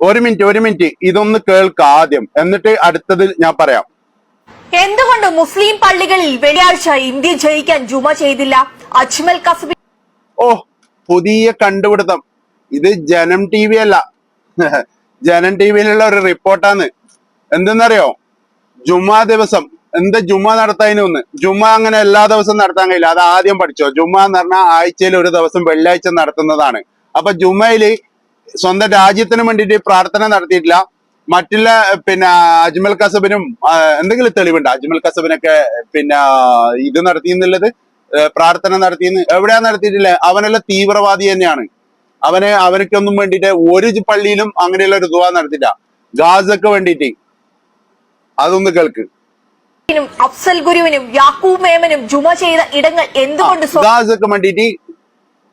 ഒരു മിനിറ്റ് ഒരു മിനിറ്റ്. ഇതൊന്ന് കേൾക്ക ആദ്യം. എന്നിട്ട് അടുത്തത് ഞാൻ പറയാം. എന്തുകൊണ്ട് മുസ്ലിം പള്ളികളിൽ വെള്ളിയാഴ്ച ഇന്ത്യ ജയിക്കാൻ ജുമ ചെയ്തില്ല? അജ്മൽ കസബി ഓ പുതിയ കണ്ടുപിടുത്തം. ഇത് ജനം ടി വി അല്ല. ജനം ടി വിയിലുള്ള ഒരു റിപ്പോർട്ടാണ്. എന്തെന്നറിയോ? ജുമാ ദിവസം. എന്താ ജുമ നടത്താതിന് ഒന്ന്? ജുമ അങ്ങനെ എല്ലാ ദിവസവും നടത്താൻ കഴിയില്ല. അത് ആദ്യം പഠിച്ചോ? ജുമ എന്ന് പറഞ്ഞാൽ ആഴ്ചയിൽ ഒരു ദിവസം വെള്ളിയാഴ്ച നടത്തുന്നതാണ്. അപ്പൊ ജുമയിൽ സ്വന്തം രാജ്യത്തിന് വേണ്ടിയിട്ട് പ്രാർത്ഥന നടത്തിയിട്ടില്ല. മറ്റുള്ള പിന്നെ അജ്മൽ കസബിനും എന്തെങ്കിലും തെളിവുണ്ട്? അജ്മൽ കസബിനൊക്കെ പിന്നെ ഇത് നടത്തി എന്നുള്ളത് പ്രാർത്ഥന നടത്തിയെന്ന് എവിടെയാ നടത്തിയിട്ടില്ല? അവനെല്ലാം തീവ്രവാദി തന്നെയാണ്. അവനെ അവനക്കൊന്നും വേണ്ടിയിട്ട് ഒരു പള്ളിയിലും അങ്ങനെയുള്ള ഒരു ദുവാ നടത്തിയില്ല ഗാസക്ക് വേണ്ടിയിട്ട്. അതൊന്ന് കേൾക്ക്. അഫ്സൽ ഗുരുവിനും യാക്കൂബ് മേമനും ജുമ ചെയ്ത ഇടങ്ങൾ എന്തുകൊണ്ട് ഗാസക്ക് വേണ്ടിയിട്ട്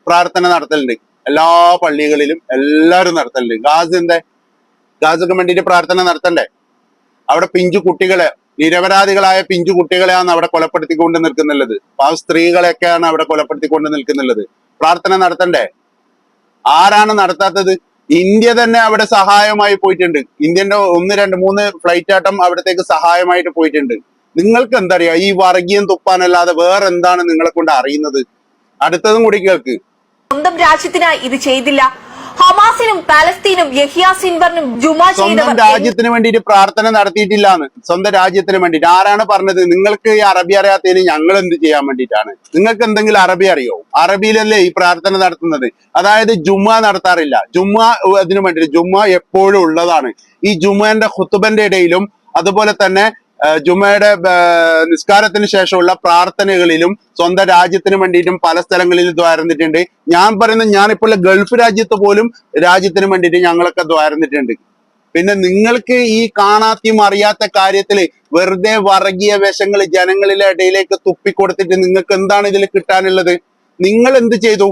പ്രാർത്ഥന നടത്തലുണ്ട്. എല്ലാ പള്ളികളിലും എല്ലാവരും നടത്തലുണ്ട്. ഗാസ് എന്തേ? ഗാസക്ക് വേണ്ടിയിട്ട് പ്രാർത്ഥന നടത്തണ്ടേ? അവിടെ പിഞ്ചു കുട്ടികളെ നിരപരാധികളായ പിഞ്ചു കുട്ടികളെയാണ് അവിടെ കൊലപ്പെടുത്തിക്കൊണ്ട് നിൽക്കുന്നുള്ളത്. ആ സ്ത്രീകളെയൊക്കെയാണ് അവിടെ കൊലപ്പെടുത്തിക്കൊണ്ട് നിൽക്കുന്നുള്ളത്. പ്രാർത്ഥന നടത്തണ്ടേ? ആരാണ് നടത്താത്തത്? ഇന്ത്യ തന്നെ അവിടെ സഹായമായി പോയിട്ടുണ്ട്. ഇന്ത്യന്റെ ഒന്ന് രണ്ട് മൂന്ന് ഫ്ലൈറ്റ് ആട്ടം അവിടത്തേക്ക് സഹായമായിട്ട് പോയിട്ടുണ്ട്. നിങ്ങൾക്ക് എന്തറിയാം? ഈ വർഗീയം തുപ്പാനല്ലാതെ വേറെ എന്താണ് നിങ്ങളെ കൊണ്ട് അറിയുന്നത്? അടുത്തതും കൂടി കേൾക്ക്. സ്വന്തം രാജ്യത്തിനായി ഇത് ചെയ്തില്ല. ഹമാസിനും പാലസ്തീനും യഹിയ സിൻവറിനും ജുമാ ചെയ്ത ചെയ്തവർ രാജ്യത്തിന് വേണ്ടിയിട്ട് പ്രാർത്ഥന നടത്തിയിട്ടില്ലാന്ന്. സ്വന്തം രാജ്യത്തിന് വേണ്ടിയിട്ട്. ആരാണ് പറഞ്ഞത്? നിങ്ങൾക്ക് ഈ അറബി അറിയാത്തതിന് ഞങ്ങൾ എന്ത് ചെയ്യാൻ വേണ്ടിയിട്ടാണ്? നിങ്ങൾക്ക് എന്തെങ്കിലും അറബി അറിയോ? അറബിയിലല്ലേ ഈ പ്രാർത്ഥന നടത്തുന്നത്? അതായത് ജുമ നടത്താറില്ല. ജുമ അതിനു വേണ്ടിയിട്ട് ജുമ എപ്പോഴും ഉള്ളതാണ്. ഈ ജുമന്റെ ഹുത്തുബന്റെ ഇടയിലും അതുപോലെ തന്നെ ജുമയുടെ നിസ്കാരത്തിന് ശേഷമുള്ള പ്രാർത്ഥനകളിലും സ്വന്തം രാജ്യത്തിന് വേണ്ടിയിട്ടും പല സ്ഥലങ്ങളിലും ദ്വാരന്നിട്ടുണ്ട്. ഞാൻ പറയുന്ന ഞാനിപ്പോൾ ഗൾഫ് രാജ്യത്ത് പോലും രാജ്യത്തിന് വേണ്ടിയിട്ട് ഞങ്ങളൊക്കെ ദ്വാരന്നിട്ടുണ്ട്. പിന്നെ നിങ്ങൾക്ക് ഈ കാണാത്തിയും അറിയാത്ത കാര്യത്തിൽ വെറുതെ വർഗീയ വേഷങ്ങൾ ജനങ്ങളിലെ ഇടയിലേക്ക് തുപ്പിക്കൊടുത്തിട്ട് നിങ്ങൾക്ക് എന്താണ് ഇതിൽ കിട്ടാനുള്ളത്? നിങ്ങൾ എന്ത് ചെയ്തു?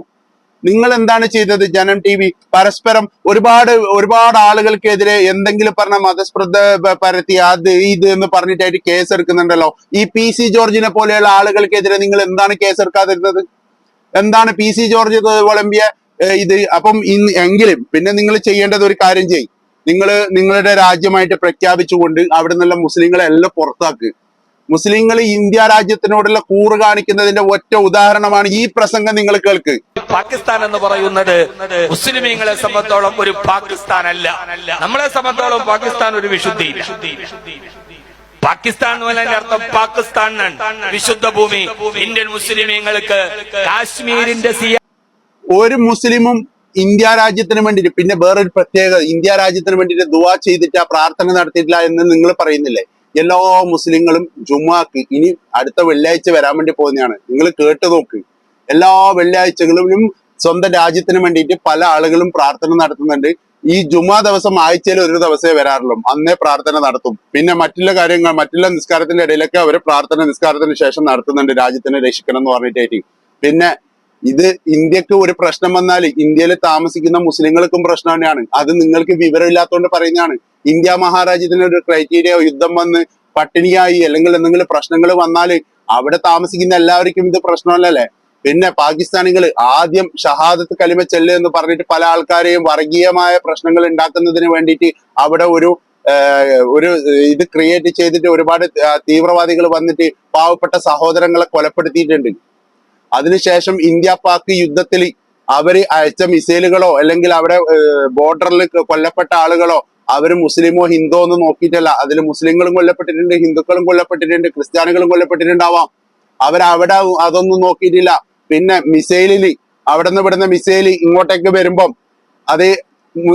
നിങ്ങൾ എന്താണ് ചെയ്തത്? ജനം ടി വി പരസ്പരം ഒരുപാട് ഒരുപാട് ആളുകൾക്കെതിരെ എന്തെങ്കിലും പറഞ്ഞ മതസ്പൃദ്ധ പ- പരത്തി അത് ഇത് എന്ന് പറഞ്ഞിട്ടായിട്ട് കേസ് എടുക്കുന്നുണ്ടല്ലോ ഈ പി സി ജോർജിനെ പോലെയുള്ള ആളുകൾക്കെതിരെ നിങ്ങൾ എന്താണ് കേസ് എടുക്കാതിരുന്നത് എന്താണ് പി സി ജോർജ് വിളമ്പിയ ഇത്? അപ്പം ഇന്ന് എങ്കിലും പിന്നെ നിങ്ങൾ ചെയ്യേണ്ടത് ഒരു കാര്യം ചെയ്യും. നിങ്ങൾ നിങ്ങളുടെ രാജ്യമായിട്ട് പ്രഖ്യാപിച്ചുകൊണ്ട് അവിടെ നിന്നുള്ള മുസ്ലിങ്ങളെ എല്ലാം പുറത്താക്ക്. മുസ്ലിങ്ങൾ ഇന്ത്യ രാജ്യത്തിനോടുള്ള കൂറ് കാണിക്കുന്നതിന്റെ ഒറ്റ ഉദാഹരണമാണ് ഈ പ്രസംഗം നിങ്ങൾ കേൾക്ക്. പാകിസ്ഥാൻ എന്ന് പറയുന്നത് മുസ്ലിമീങ്ങളെ സംബന്ധിച്ചോളം ഒരു പാകിസ്ഥാൻ അല്ല നമ്മളെ സംബന്ധിച്ചോളം പാകിസ്ഥാൻ ഒരു വിശുദ്ധി പാകിസ്ഥാൻ എന്ന് പറഞ്ഞതിന്റെ അർത്ഥം പാകിസ്ഥാൻ. വിശുദ്ധ ഭൂമി. ഇന്ത്യൻ മുസ്ലിമീങ്ങൾക്ക് കാശ്മീരിന്റെ ഒരു മുസ്ലിമും ഇന്ത്യ രാജ്യത്തിന് വേണ്ടിയിട്ട് പിന്നെ വേറൊരു പ്രത്യേകത ഇന്ത്യ രാജ്യത്തിന് വേണ്ടിയിട്ട് ദുവാ ചെയ്തിട്ട് ആ പ്രാർത്ഥന നടത്തിയിട്ടില്ല എന്ന് നിങ്ങൾ പറയുന്നില്ലേ? എല്ലാ മുസ്ലിങ്ങളും ജുമാക്ക് ഇനി അടുത്ത വെള്ളിയാഴ്ച വരാൻ വേണ്ടി പോകുന്നതാണ്. നിങ്ങൾ കേട്ടു നോക്ക്. എല്ലാ വെള്ളിയാഴ്ചകളിലും സ്വന്തം രാജ്യത്തിന് വേണ്ടിയിട്ട് പല ആളുകളും പ്രാർത്ഥന നടത്തുന്നുണ്ട്. ഈ ജുമാ ദിവസം ആഴ്ചയിൽ ഒരു ദിവസമേ വരാറുള്ളൂ. അന്നേ പ്രാർത്ഥന നടത്തും. പിന്നെ മറ്റുള്ള കാര്യങ്ങൾ മറ്റുള്ള നിസ്കാരത്തിന്റെ ഇടയിലൊക്കെ അവർ പ്രാർത്ഥന നിസ്കാരത്തിന് ശേഷം നടത്തുന്നുണ്ട് രാജ്യത്തിനെ രക്ഷിക്കണം എന്ന് പറഞ്ഞിട്ടായിട്ട്. പിന്നെ ഇത് ഇന്ത്യയ്ക്ക് ഒരു പ്രശ്നം വന്നാൽ ഇന്ത്യയിൽ താമസിക്കുന്ന മുസ്ലിങ്ങൾക്കും പ്രശ്നം തന്നെയാണ്. അത് നിങ്ങൾക്ക് വിവരമില്ലാത്തതുകൊണ്ട് പറയുന്നതാണ്. ഇന്ത്യ മഹാരാജ്യത്തിന് ഒരു ക്രൈറ്റീരിയ യുദ്ധം വന്ന് പട്ടിണിയായി അല്ലെങ്കിൽ എന്തെങ്കിലും പ്രശ്നങ്ങൾ വന്നാൽ അവിടെ താമസിക്കുന്ന എല്ലാവർക്കും ഇത് പ്രശ്നമല്ലല്ലേ? പിന്നെ പാകിസ്ഥാനികൾ ആദ്യം ഷഹാദത്ത് കലിമ ചെല്ല് എന്ന് പറഞ്ഞിട്ട് പല ആൾക്കാരെയും വർഗീയമായ പ്രശ്നങ്ങൾ ഉണ്ടാക്കുന്നതിന് വേണ്ടിയിട്ട് അവിടെ ഒരു ഒരു ഇത് ക്രിയേറ്റ് ചെയ്തിട്ട് ഒരുപാട് തീവ്രവാദികൾ വന്നിട്ട് പാവപ്പെട്ട സഹോദരങ്ങളെ കൊലപ്പെടുത്തിയിട്ടുണ്ട്. അതിനുശേഷം ഇന്ത്യ പാക് യുദ്ധത്തിൽ അവർ അയച്ച മിസൈലുകളോ അല്ലെങ്കിൽ അവിടെ ബോർഡറിൽ കൊല്ലപ്പെട്ട ആളുകളോ അവർ മുസ്ലിമോ ഹിന്ദോ എന്ന് നോക്കിയിട്ടല്ല. അതിൽ മുസ്ലിങ്ങളും കൊല്ലപ്പെട്ടിട്ടുണ്ട് ഹിന്ദുക്കളും കൊല്ലപ്പെട്ടിട്ടുണ്ട് ക്രിസ്ത്യാനികളും കൊല്ലപ്പെട്ടിട്ടുണ്ടാവാം. അവരവിടെ അതൊന്നും നോക്കിയിട്ടില്ല. പിന്നെ മിസൈലിൽ അവിടെ നിന്ന് വിടുന്ന മിസൈൽ ഇങ്ങോട്ടേക്ക് വരുമ്പം അത്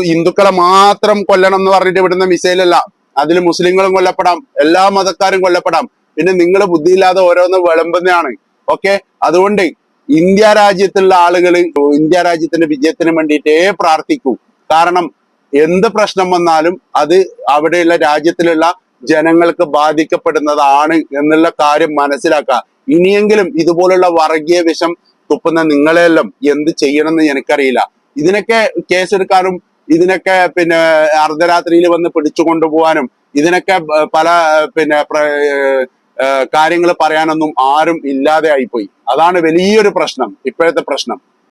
ഹിന്ദുക്കളെ മാത്രം കൊല്ലണം എന്ന് പറഞ്ഞിട്ട് വിടുന്ന മിസൈലല്ല. അതിൽ മുസ്ലിങ്ങളും കൊല്ലപ്പെടാം എല്ലാ മതക്കാരും കൊല്ലപ്പെടാം. പിന്നെ നിങ്ങൾ ബുദ്ധിയില്ലാതെ ഓരോന്ന് വിളമ്പുന്നതാണ്. ഓക്കെ? അതുകൊണ്ട് ഇന്ത്യ രാജ്യത്തുള്ള ആളുകൾ ഇന്ത്യ രാജ്യത്തിന്റെ വിജയത്തിന് വേണ്ടിയിട്ടേ പ്രാർത്ഥിക്കൂ. കാരണം എന്ത് പ്രശ്നം വന്നാലും അത് അവിടെയുള്ള രാജ്യത്തിലുള്ള ജനങ്ങൾക്ക് ബാധിക്കപ്പെടുന്നതാണ് എന്നുള്ള കാര്യം മനസ്സിലാക്കുക. ഇനിയെങ്കിലും ഇതുപോലുള്ള വർഗീയ വിഷം തുപ്പുന്ന നിങ്ങളെല്ലാം എന്ത് ചെയ്യണമെന്ന് എനിക്കറിയില്ല. ഇതിനൊക്കെ കേസെടുക്കാനും ഇതിനൊക്കെ പിന്നെ അർദ്ധരാത്രിയിൽ വന്ന് പിടിച്ചു കൊണ്ടുപോകാനും ഇതിനൊക്കെ പല പിന്നെ കാര്യങ്ങൾ പറയാനൊന്നും ആരും ഇല്ലാതെ ആയിപ്പോയി. അതാണ് വലിയൊരു പ്രശ്നം ഇപ്പോഴത്തെ പ്രശ്നം.